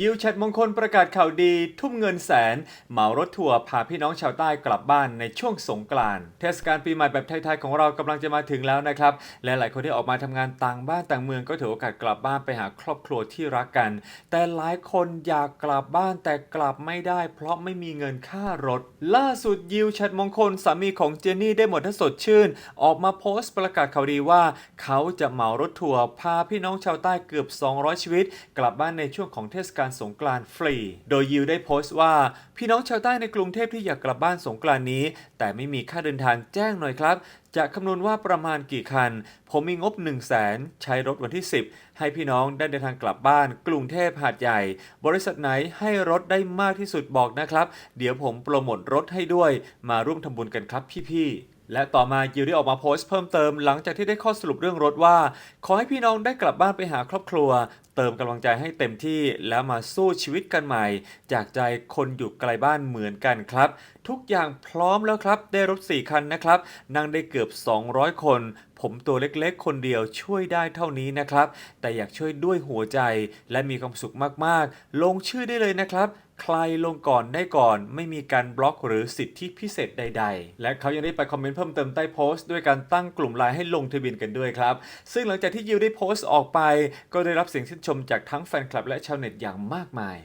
ยิวแชทมงคลประกาศข่าวดี ทุ่มเงินแสนเหมารถทัวร์พาพี่น้องชาวใต้กลับบ้านในช่วงสงกรานต์เทศกาลปีใหม่แบบไทยๆของเรากำลังจะมาถึงแล้วนะครับและหลายคนที่ออกมาทำงานต่างบ้านต่างเมืองก็ถือโอกาสกลับบ้านไปหาครอบครัวที่รักกัน แต่หลายคนอยากกลับบ้านแต่กลับไม่ได้ เพราะไม่มีเงินค่ารถ ล่าสุดยิวแชทมงคลสามีของเจนนี่ได้หมดถ้าสดชื่น ออกมาโพสต์ประกาศข่าวดีว่า เขาจะเหมารถทัวร์พาพี่น้องชาวใต้เกือบ 200 ชีวิต กลับบ้านในช่วงของเทศกาลการสงกรานต์ฟรี โดยยิวได้โพสต์ว่า พี่น้องชาวใต้ในกรุงเทพที่อยากกลับบ้านสงกรานต์นี้ แต่ไม่มีค่าเดินทางแจ้งหน่อยครับ จะคำนวณว่าประมาณกี่คัน ผมมีงบ 1 0 0 0 0แสนใช้รถวันที่ 10 ให้พี่น้องได้เดินทางกลับบ้าน กรุงเทพหาดใหญ่ บริษัทไหนให้รถได้มากที่สุดบอกนะครับ เดี๋ยวผมโปรโมทรถให้ด้วย มาร่วมทำบุญกันครับพี่ๆและต่อมายิวได้ออกมาโพสต์เพิ่มเติมหลังจากที่ได้ข้อสรุปเรื่องรถว่า ขอให้พี่น้องได้กลับบ้านไปหาครอบครัวเติมกำลังใจให้เต็มที่แล้วมาสู้ชีวิตกันใหม่ จากใจคนอยู่ไกลบ้านเหมือนกันครับ ทุกอย่างพร้อมแล้วครับ ได้รถ 4 คันนะครับ นั่งได้เกือบ 200 คน ผมตัวเล็กๆ คนเดียวช่วยได้เท่านี้นะครับ แต่อยากช่วยด้วยหัวใจและมีความสุขมากๆ ลงชื่อได้เลยนะครับใครลงก่อนได้ก่อนไม่มีการบล็อกหรือสิทธิพิเศษใด ๆ และเขายังได้ไปคอมเมนต์เพิ่มเติมใต้โพสต์ด้วยการตั้งกลุ่มไลน์ให้ลงทะเบียนกันด้วยครับ ซึ่งหลังจากที่ยิวได้โพสต์ออกไป ก็ได้รับเสียงชื่นชมจากทั้งแฟนคลับและชาวเน็ตอย่างมากมาย